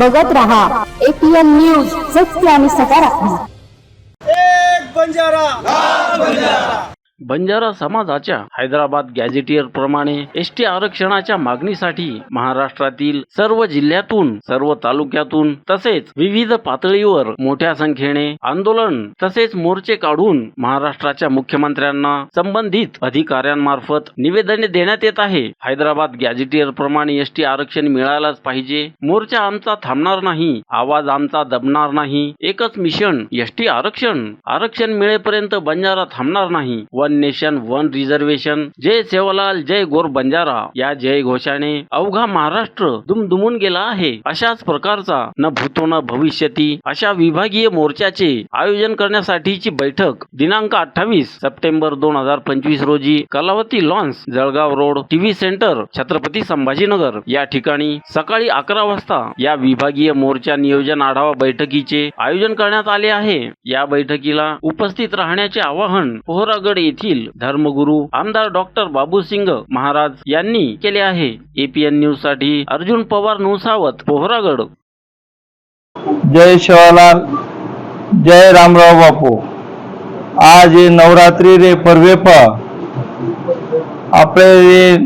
बघत रहा. APN news सत्य आणि सकारात्मक. एक बंजारा. बंजारा समाजाच्या हैदराबाद गॅझेटियर प्रमाणे एस टी आरक्षणाच्या मागणीसाठी महाराष्ट्रातील सर्व जिल्ह्यातून सर्व तालुक्यातून तसेच विविध पातळीवर मोठ्या संख्येने आंदोलन तसेच मोर्चे काढून महाराष्ट्राच्या मुख्यमंत्र्यांना संबंधित अधिकाऱ्यांमार्फत निवेदने देण्यात येत आहे. हैदराबाद गॅझेटियर प्रमाणे एस टी आरक्षण मिळायलाच पाहिजे. मोर्चा आमचा थांबणार नाही आवाज आमचा दबणार नाही. एकच मिशन एस टी आरक्षण. आरक्षण मिळेपर्यंत बंजारा थांबणार नाही. व वन नेशन वन रिझर्वेशन जय सेवालाल जय गोर बंजारा या जय घोषाने अवघा महाराष्ट्र दुमदुमून गेला आहे. अशाच प्रकारचा न भूतो न भविष्यती अशा विभागीय मोर्चाचे आयोजन करण्यासाठीची बैठक दिनांक अठ्ठावीस सप्टेंबर दोन हजार पंचवीस रोजी Kalavati lawns Jalgaon road TV centre Chhatrapati Sambhajinagar. या ठिकाणी सकाळी अकरा वाजता या विभागीय मोर्चा नियोजन आढावा बैठकीचे आयोजन करण्यात आले आहे. या बैठकीला उपस्थित राहण्याचे आवाहन पोहरागड येथील धर्मगुरू आमदार डॉक्टर बाबूसिंग महाराज यांनी केले आहे. एपीएन न्यूजसाठी अर्जुन पवार नुसावत पोहरागड. जय शिवालाल जय रामराव बापू. आज हे नवरात्री रे पर्वे प. आपले हे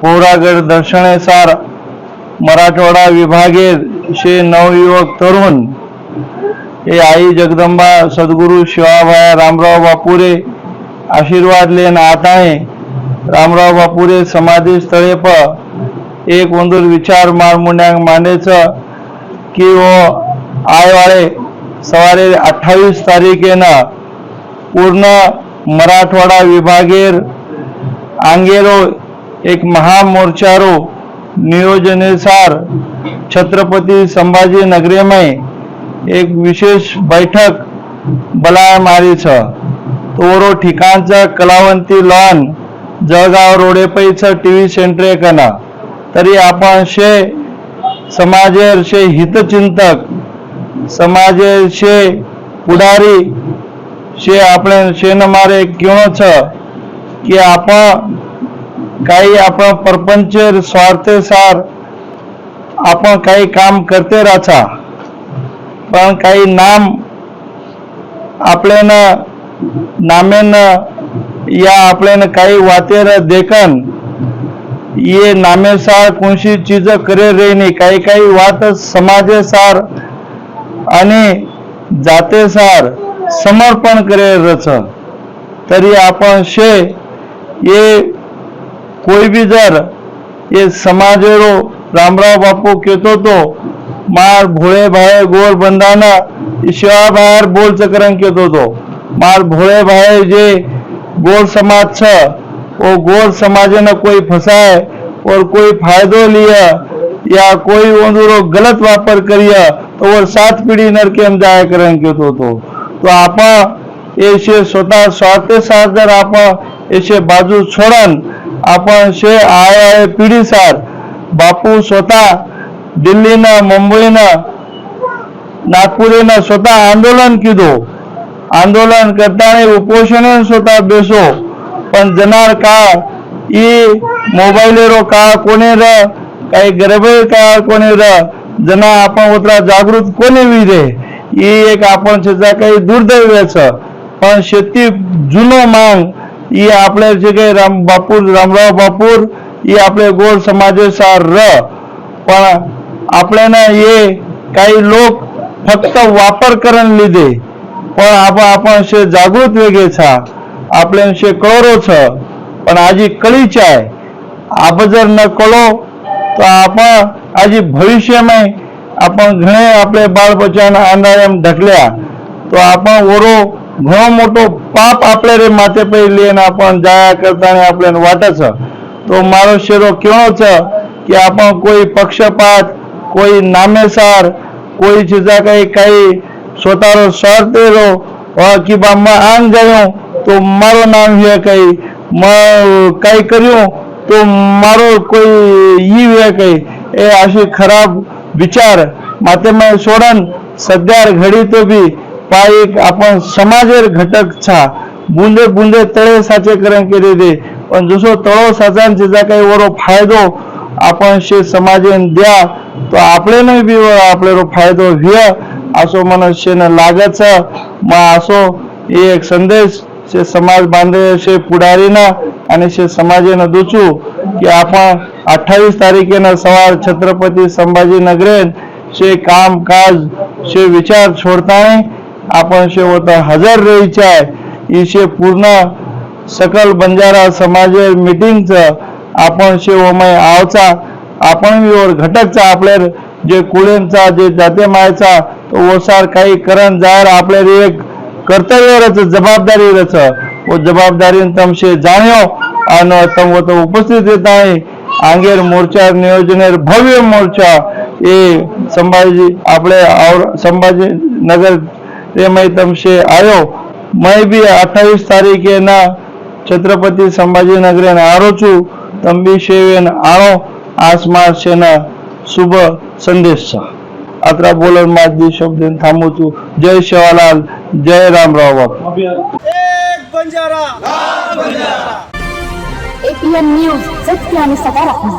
पोरागड दर्शनेसार मराठवाडा विभागे शे नवयुवक तरुण हे आई जगदंबा सद्गुरु शिवाभाया रामराव बापुरे आशीर्वाद लेन आत आहे रामराव बापुरे समाधी स्थळे प एक वंदूर विचार मारमुंड्यांक मांडेचं की वो आयवाळे सवारे अठ्ठावीस तारीखेनं पूर्ण मराठवाडा विभागेर आंगेरो एक महामोर्चारो नियोजनेसार छत्रपती संभाजी नगरेमय एक विशेष बैठक बलाय मारी छ तोरो ठिकाणचं Kalawanti lawn Jalgaon रोडेपैचं T V centre कना तरी आपण शे समाजेर शे हितचिंतक समाजेर शे पुढारी शे આપણે શેને મારે કેવો છે કે आपण काही आपण परपंचेर स्वार्थेसार आपण काही काम करते राहता पण काही नाम आपल्यानं नामेन या आपल्यानं काही वातेर देखन ये नामेसार कोणशी चीज करे रे नाही काही काही वात समाजेसार आणि जातेसार समर्पण करे रच. तरी आपण शे ये कोई भी जर ये समाजेरो रामराव बापू केतो तो मार भोळे भाय गोर बंदाना शिवा बाहेर बोल चक्रण केतो तो. मार भोळे भाई जे गोर समाज छ वो गोर समाजे न कोई फसाए और कोई फायदो लिया या कोई वंदुरो गलत वापर करिया तो वो सात पिढी नरकेम जाय करण केतो तो तो आपण एशे स्वतः स्वार्थे साथ जर आपण एशे बाजू छोडन आपण शे आय आय पिढी सार बापू स्वतः दिल्लीनं मुंबईनं नागपुरेनं स्वतः आंदोलन आंदोलन करता करताना उपोषण स्वतः बेसो. पण जनार का ई मोबाईलेरो का कोणी र? काही गरबे का कोणी र? जना आपण उतरा जागृत कोणी विरे ही एक आपण त्याचा काही दुर्दैवच. पण शेती जुनो मांग ही आपले जे काही राम बापूर रामराव बापूर ही आपले गोड समाजेसार र. पण आपल्याला हे काही लोक फक्त वापर करण लिदे પણ આપણ આપણ છે જાગૃત વેગે છા. આપણે છે કળોરો છ. પણ આજે કળી ચાય. આબજર ન કળો તો આપણ આજે ભવિષ્યમાં આપણ ઘણે આપણે બાળ બચ્ચાના આંડા એમ ઢકલ્યા. તો આપણ ઓરો ઘણો મોટો પાપ આપણે રે માથે પે લઈને આપણ જાયા કરતા ને આપણે વાટે છે. તો મારો શેરો કેવો છે કે આપણ કોઈ પક્ષપાત, કોઈ નામેસાર, કોઈ ચીજા કઈ કઈ સોતારો સરતેરો કીબામાં આમ ગયો તો મારો નામ હે કઈ. કઈ કર્યું તો મારો કોઈ ઈ વે કઈ. એ આશી ખરાબ વિચાર. માતે મેં સોડન. સદ્યાર ઘડી તો બી પાઈક આપણ સમાજેર ઘટક છા. બુંદે બુંદે તળે સાચે કરન કરી દે. પણ જોશો તળો સાચાન જેજા કઈ ઓરો ફાયદો આપણ છે સમાજે દ્યા. તો આપણે નહીં બી આપણે ફાયદો વ્ય. असो मनुष्य न लागच मा असो एक संदेश शे समाज बांधव शे पुढारीनं आणि शे समाजेनं दुचू की आपण अठ्ठावीस तारखेनं सवार छत्रपती संभाजीनगरेन शे काम काज शे विचार छोडताना आपण शे होता हजर राहायचे आहे. शे पूर्ण सकल बंजारा समाज मिटिंगचं आपण शिवमय आवचा आपण घटकचा आपल्या જે કુળેમचा જે જાતે માયચા તો ઓસાર કાંઈ કરન જાહેર આપણે એક કર્તવ્ય રહે છે જવાબદારી રહે છે ઓ જવાબદારીને તમશે જાણ્યો અને તમે તો ઉપસ્થિત રહેતા અહીં આંગેર મોરચા નિયોજનેર ભવ્ય મોરચા એ સંભાજી આપણે સંભાજી નગર એમાં તમશે આવ્યો મેં બી અઠાવીસ તારીખેના છત્રપતિ સંભાજીનગરે આવ્યો છું તંબી શેવેન આણો આસમાર શેના શુભ સંદેશ છે. આત્રા બોલરમાં દી શબ્દ થામું છું. જય શિવાલાલ જય રામ રાવ એક બંજારા. એપીએમ ન્યૂઝ સત્ય અને સકારાત્મક